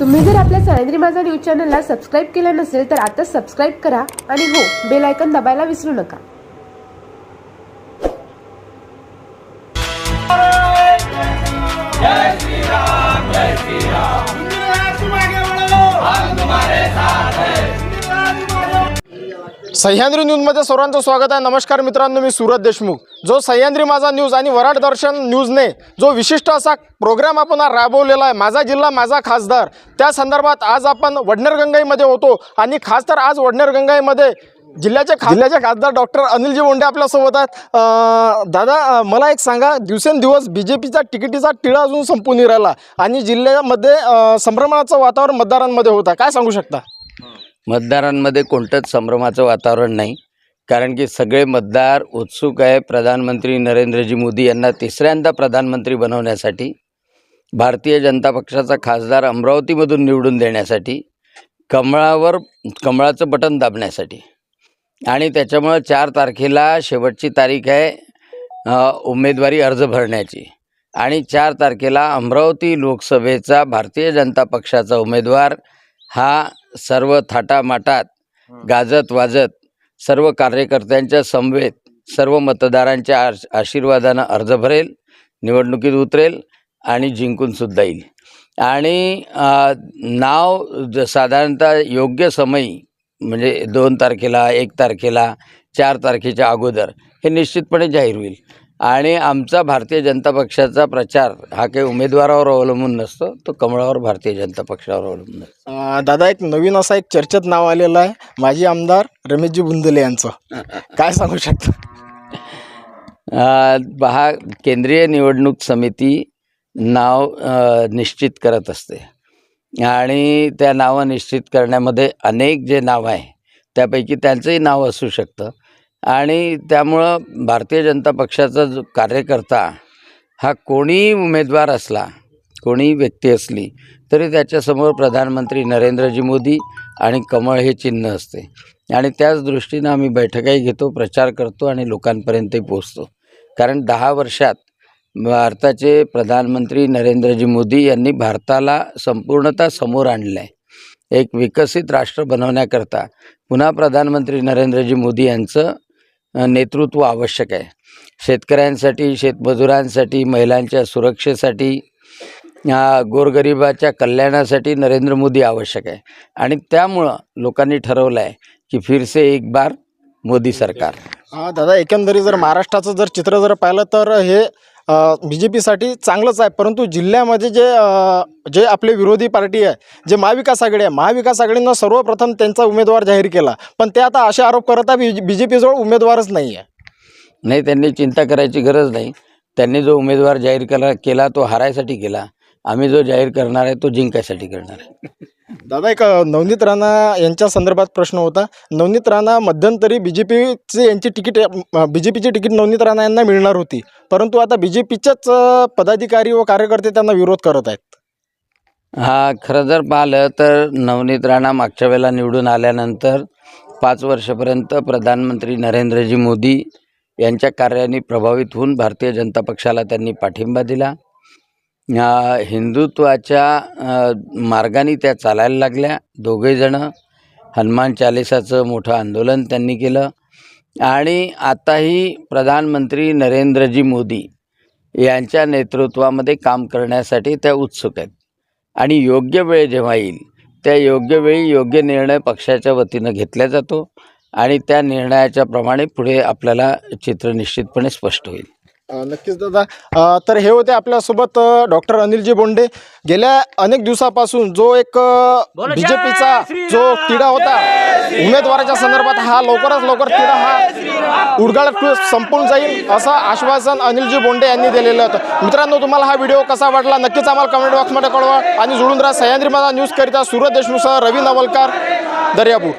तुम्ही जर आपल्या सह्याद्री माझा न्यूज चॅनलला सबस्क्राईब केलं नसेल तर आता सबस्क्राईब करा आणि हो बेल आयकन दबायला विसरू नका. सह्याद्री न्यूजमध्ये सर्वांचं स्वागत आहे. नमस्कार मित्रांनो मी सूरज देशमुख. जो सह्याद्री माझा न्यूज आणि वराड दर्शन न्यूजने जो विशिष्ट असा प्रोग्राम आपण राबवलेला आहे. माझा जिल्हा माझा खासदार. त्या संदर्भात आज आपण वडनेर गंगाईमध्ये होतो. आणि खास तर आज वडनेर गंगाईमध्ये जिल्ह्याचे खा जिल्ह्याचे खासदार डॉक्टर अनिलजी बोंडे आपल्यासोबत आहेत. दादा मला एक सांगा. दिवसेंदिवस बी जे पीचा तिकिटीचा टिळा अजून संपून राहिला आणि जिल्ह्यामध्ये संभ्रमणाचं संभ्रमाचं वातावरण मतदारांमध्ये होता. काय सांगू शकता? मतदारांमध्ये कोणतंच संभ्रमाचं वातावरण नाही. कारण की सगळे मतदार उत्सुक आहे प्रधानमंत्री नरेंद्रजी मोदी यांना तिसऱ्यांदा प्रधानमंत्री बनवण्यासाठी भारतीय जनता पक्षाचा खासदार अमरावतीमधून निवडून देण्यासाठी कमळावर कमळाचं बटन दाबण्यासाठी. आणि त्याच्यामुळं चार तारखेला शेवटची तारीख आहे उमेदवारी अर्ज भरण्याची. आणि चार तारखेला अमरावती लोकसभेचा भारतीय जनता पक्षाचा उमेदवार हा सर्व थाटामाटात गाजत वाजत सर्व कार्यकर्त्यांच्या समवेत सर्व मतदारांच्या आश आशीर्वादानं अर्ज भरेल निवडणुकीत उतरेल आणि जिंकूनसुद्धा येईल. आणि नाव ज साधारणतः योग्य समयी म्हणजे दोन तारखेला एक तारखेला चार तारखेच्या अगोदर हे निश्चितपणे जाहीर होईल. आणि आमचा भारतीय जनता पक्षाचा प्रचार हा काही उमेदवारावर अवलंबून नसतो तो कमळावर भारतीय जनता पक्षावर अवलंबून असतो अं, दादा एक नवीन असा एक चर्चेत नाव आलेलं आहे. माजी आमदार रमेशजी बुंदले यांचं. काय सांगू शकता? अ, हा केंद्रीय निवडणूक समिती नाव अ, निश्चित करत असते. आणि त्या नावं निश्चित करण्यामध्ये अनेक जे नाव आहे त्यापैकी त्यांचंही नाव असू शकतं. आणि त्यामुळं भारतीय जनता पक्षाचा जो कार्यकर्ता हा कोणीही उमेदवार असला कोणी व्यक्ती असली तरी त्याच्यासमोर प्रधानमंत्री नरेंद्रजी मोदी आणि कमळ हे चिन्ह असते. आणि त्याच दृष्टीनं आम्ही बैठकाही घेतो प्रचार करतो आणि लोकांपर्यंतही पोचतो कारण दहा वर्षात भारताचे प्रधानमंत्री नरेंद्रजी मोदी यांनी भारताला संपूर्णतः समोर आणलं आहे एक विकसित राष्ट्र बनवण्याकरता पुन्हा प्रधानमंत्री नरेंद्रजी मोदी यांचं नेतृत्व आवश्यक आहे. शेतकऱ्यांसाठी शेतमजुरांसाठी महिलांच्या सुरक्षेसाठी गोरगरिबाच्या कल्याणासाठी नरेंद्र मोदी आवश्यक आहे. आणि त्यामुळं लोकांनी ठरवलं आहे की फिरसे एक बार मोदी सरकार. हा दादा एकंदरीत जर महाराष्ट्राचं जर चित्र जर पाहिलं तर हे बी जे पीसाठी चांगलंच आहे. परंतु जिल्ह्यामध्ये जे जे आपले विरोधी पार्टी आहे जे महाविकास आघाडी आहे महाविकास आघाडीनं सर्वप्रथम त्यांचा उमेदवार जाहीर केला. पण ते आता असे आरोप करत आहे बी जे पीजवळ उमेदवारच नाही आहे. नाही त्यांनी चिंता करायची गरज नाही. त्यांनी जो उमेदवार जाहीर केला केला तो हारायसाठी केला. आम्ही जो जाहीर करणार आहे तो जिंकायसाठी करणार आहे. दादा एक नवनीत राणा यांच्या संदर्भात प्रश्न होता. नवनीत राणा मध्यंतरी बी जे पीचे यांची तिकीट बी जे पीची तिकीट नवनीत राणा यांना मिळणार होती. परंतु आता बी जे पीच्याच पदाधिकारी व कार्यकर्ते त्यांना विरोध करत आहेत. हा खरं जर पाहिलं तर नवनीत राणा मागच्या वेळेला निवडून आल्यानंतर पाच वर्षापर्यंत प्रधानमंत्री नरेंद्रजी मोदी यांच्या कार्याने प्रभावित होऊन भारतीय जनता पक्षाला त्यांनी पाठिंबा दिला. हिंदुत्वाच्या मार्गाने त्या चालायला लागल्या. दोघेजणं हनुमान चालिसाचं मोठं आंदोलन त्यांनी केलं. आणि आताही प्रधानमंत्री नरेंद्रजी मोदी यांच्या नेतृत्वामध्ये काम करण्यासाठी त्या उत्सुक आहेत. आणि योग्य वेळ जेव्हा येईल त्या योग्य वेळी योग्य निर्णय पक्षाच्या वतीनं घेतला जातो आणि त्या निर्णयाच्या प्रमाणे पुढे आपल्याला चित्र निश्चितपणे स्पष्ट होईल. नक्कीच दादा. तर हे होते आपल्यासोबत डॉक्टर अनिलजी बोंडे. गेल्या अनेक दिवसापासून जो एक बी जे पीचा जो तिढा होता उमेदवाराच्या संदर्भात हा लवकरच लवकर तिढा हा उडगाळ संपून जाईल असं आश्वासन अनिलजी बोंडे यांनी दिलेलं होतं. मित्रांनो तुम्हाला हा व्हिडिओ कसा वाटला नक्कीच आम्हाला कमेंट बॉक्समध्ये कळवा. आणि जुळून राहा सह्याद्री माझा न्यूज करिता सुरत देशमुखसह रवी नवलकार दर्यापूर.